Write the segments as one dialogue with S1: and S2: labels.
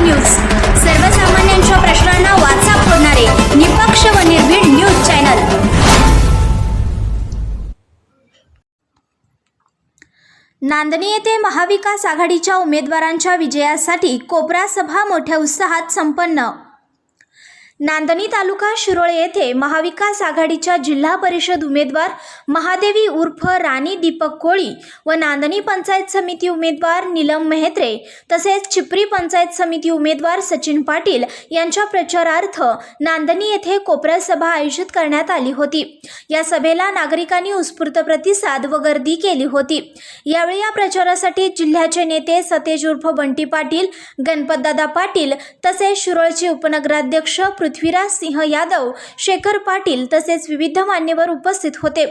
S1: News सर्वसामान्यांच्या प्रश्नांना वाचा फोडणारे निपक्ष व निर्भीड न्यूज चॅनल. नांदणी येथे महाविकास आघाडीच्या उमेदवारांच्या विजयासाठी कोपरा सभा मोठ्या उत्साहात संपन्न. नांदणी तालुका शिरोळे येथे महाविकास आघाडीच्या जिल्हा परिषद उमेदवार महादेवी उर्फ राणी दीपक कोळी व नांदणी पंचायत समिती उमेदवार नीलम मेहत्रे तसेच चिपरी पंचायत समिती उमेदवार सचिन पाटील यांच्या प्रचारार्थ नांदणी येथे कोपरा सभा आयोजित करण्यात आली होती. या सभेला नागरिकांनी उत्स्फूर्त प्रतिसाद व गर्दी केली होती. यावेळी या प्रचारासाठी जिल्ह्याचे नेते सतेज उर्फ बंटी पाटील गणपतदादा पाटील तसेच शिरोळचे उपनगराध्यक्ष पृथ्वीराज सिंह यादव शेखर पाटील तसेच विविध मान्यवर उपस्थित होते.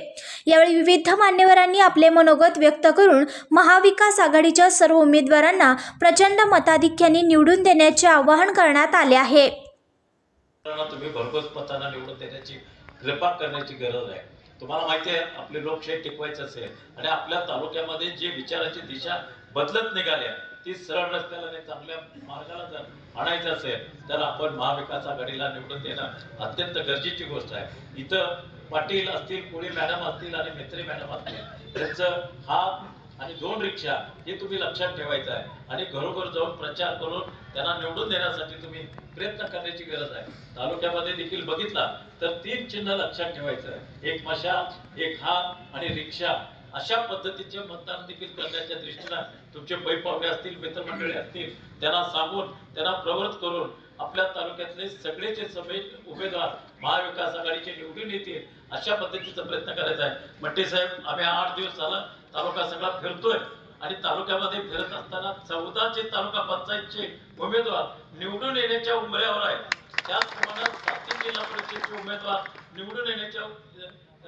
S1: यावेळी विविध मान्यवरांनी आपले मनोगत व्यक्त करून महाविकास आघाडीच्या सर्व उमेदवारांना प्रचंड मताधिक्याने निवडून देण्याचे आवाहन करण्यात आले आहे.
S2: तुम्ही भरघोस मतांना निवडून देण्याची कृपा करण्याची गरज आहे. तुम्हाला माहिती आहे आपली लोकशाही टिकवायची असेल आणि आपल्या तालुक्यामध्ये जे विचाराची दिशा बदलत निघाल्या ती सरळ रस्त्याला चांगल्या मार्गाला जर आणायचं असेल तर आपण महाविकास आघाडीला निवडून देणं अत्यंत गरजेची गोष्ट आहे. इथं पाटील असतील कोळी मॅडम असतील आणि मित्री मॅडम असतील त्यांचं हा आणि दोन रिक्षा हे तुम्ही लक्षात ठेवायचं आहे. आणि घरोघर जाऊन प्रचार करून त्यांना निवडून देण्यासाठी तुम्ही प्रयत्न करण्याची गरज आहे. तालुक्यामध्ये देखील बघितला तर तीन चिन्ह लक्षात ठेवायचं आहे. एक मशाल एक हात आणि रिक्षा. अशा पद्धतीचे मतदान देखील करण्याच्या दृष्टीनं तुमचे पैपावले असतील मित्रमंडळी असतील त्यांना सांगून त्यांना प्रवृत्त करून आपल्या तालुक्यातले सगळेचे सगळे उमेदवार महाविकास आघाडीचे निवडून येतील अशा पद्धतीचा प्रयत्न करायचा आहे. मट्टे साहेब आम्ही आठ दिवस झाला तालुका सगळा फिरतोय आणि तालुक्यामध्ये फिरत असताना चौदाचे तालुका पंचायतचे उमेदवार निवडून येण्याच्या उमऱ्यावर आहे जिल्हा परिषदेचे उमेदवार निवडून येण्याच्या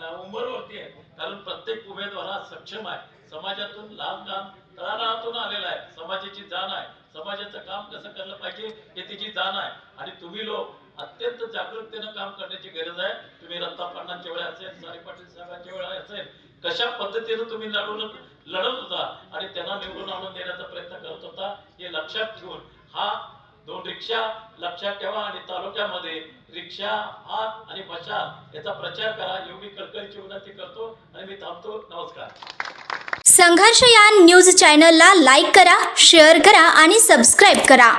S2: उंबरवरती आहे कारण प्रत्येक उमेदवार हा सक्षम आहे. समाजातून लहान लहान तळागाळातून आलेला आहे. समाजाची जाण आहे. समाजाचं काम कसं करलं पाहिजे हे तिची जाण आहे. आणि तुम्ही लोक अत्यंत जागरूकतेनं काम करण्याची गरज आहे. तुम्ही रत्ता पाटणांच्या वेळा असेल सारे पाटील साहेबांच्या वेळा असेल कशा पद्धतीनं तुम्ही लढवून लढत होता आणि त्यांना निवडून आणून देण्याचा प्रयत्न करत होता हे लक्षात ठेवून हा दोन रिक्षा लक्षात ठेवा आणि तालुक्यामध्ये रिक्षा हात आणि बचाव याचा प्रचार करा. एवढी कळकळीची विनंती करतो आणि मी थांबतो. नमस्कार.
S1: संघर्ष या न्यूज चॅनलला लाईक करा शेअर करा आणि सबस्क्राईब करा.